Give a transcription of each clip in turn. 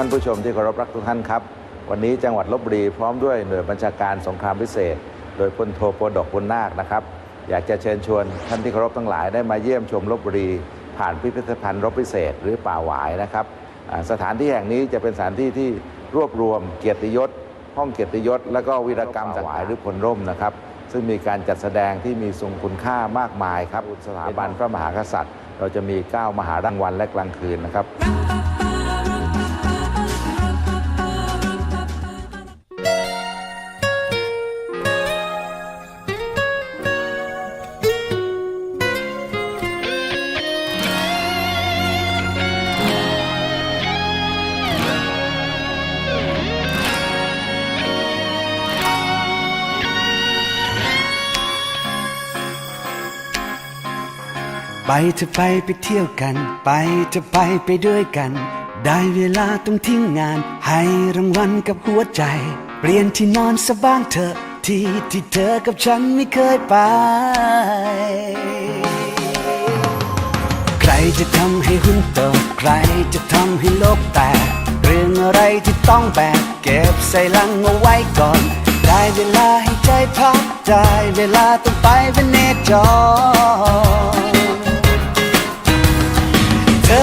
ท่านผู้ชมที่เคารพรักทุกท่านครับ วันนี้จังหวัดลบบุรีพร้อมด้วยหน่วยบัญชาการสงครามพิเศษ โดยพลโทโปดกบุญนาคนะครับ อยากจะเชิญชวนท่านที่เคารพทั้งหลายได้มาเยี่ยมชมลบบุรี ผ่านพิพิธภัณฑ์รบพิเศษ หรือป่าหวายนะครับสถานที่แห่งนี้จะเป็นสถานที่ที่รวบรวมเกียรติยศ ห้องเกียรติยศ และก็วีรกรรมหวายหรือพลร่มนะครับ ซึ่งมีการจัดแสดงที่มีทรงคุณค่ามากมายครับสถาบันพระมหากษัตริย์ เราจะมี 9 มหารางวัลและกลางคืนนะครับ ไปเธอไปไปเที่ยวกัน ไปเธอไปไปด้วยกัน ได้เวลาต้องทิ้งงาน ให้รางวัลกับหัวใจ เปลี่ยนที่นอนสบ้างเถอะที่ที่เธอกับฉันไม่เคยไป ใครจะทำให้หุ้นตใครจะทำให้โลกแตกเรื่องอะไรที่ต้องแบกเก็บใส่ลังเอาไว้ก่อน ได้เวลาให้ใจพักได้เวลาต้องไปเป็นเนจร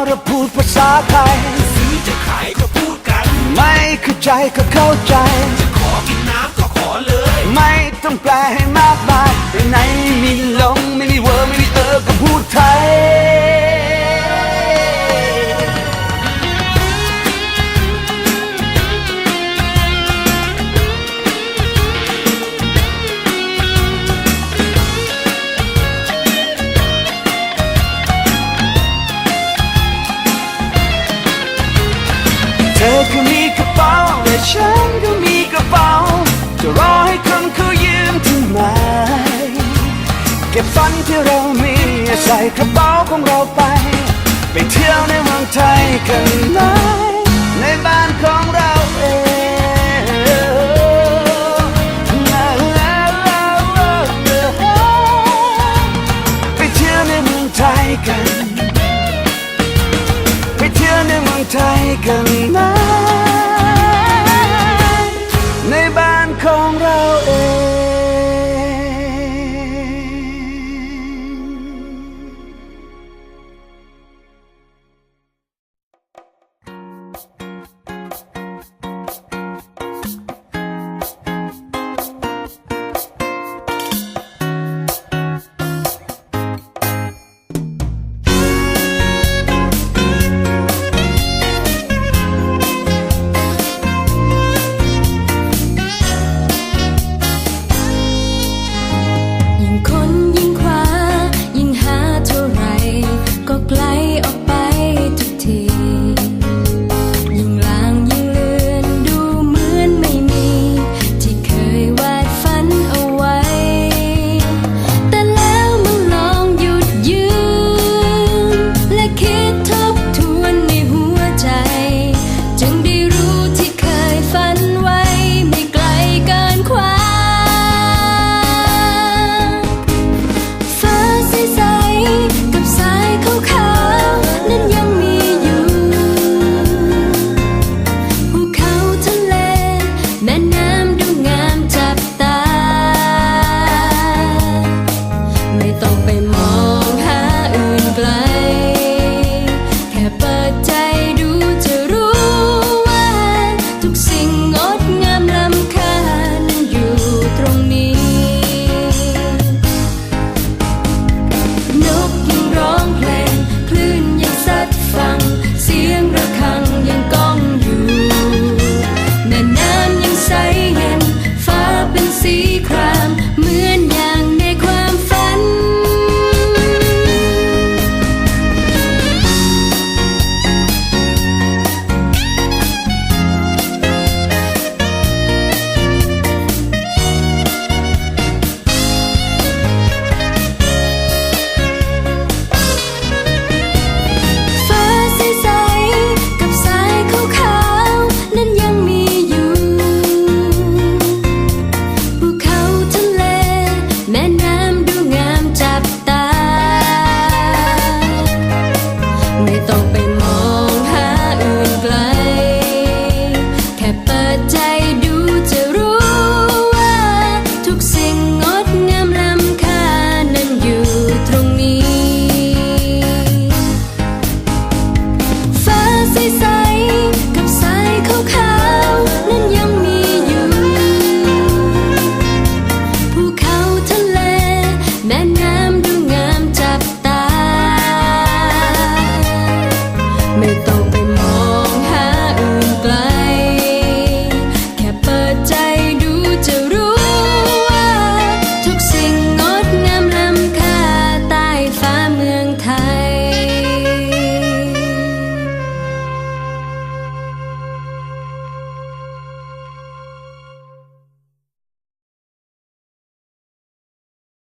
เพราะเราพูดภาษาไทยซื้อจะขายก็พูดกัน ไม่เข้าใจก็เข้าใจขอกินน้ำก็ขอเลย ไม่ต้องแปลให้มากมายไปไหนไม่มีลงไม่มีเวอร์ไม่มีเออก็พูดไทย ก็บฝันที่เรามีใส่กระเป๋าของเราไป ไปเที่ยวในเมืองไทยกันเลยในบ้านของเราเองไปเที่ยวในเมืองไทยกัน ไปเที่ยวในเมืองไทยกัน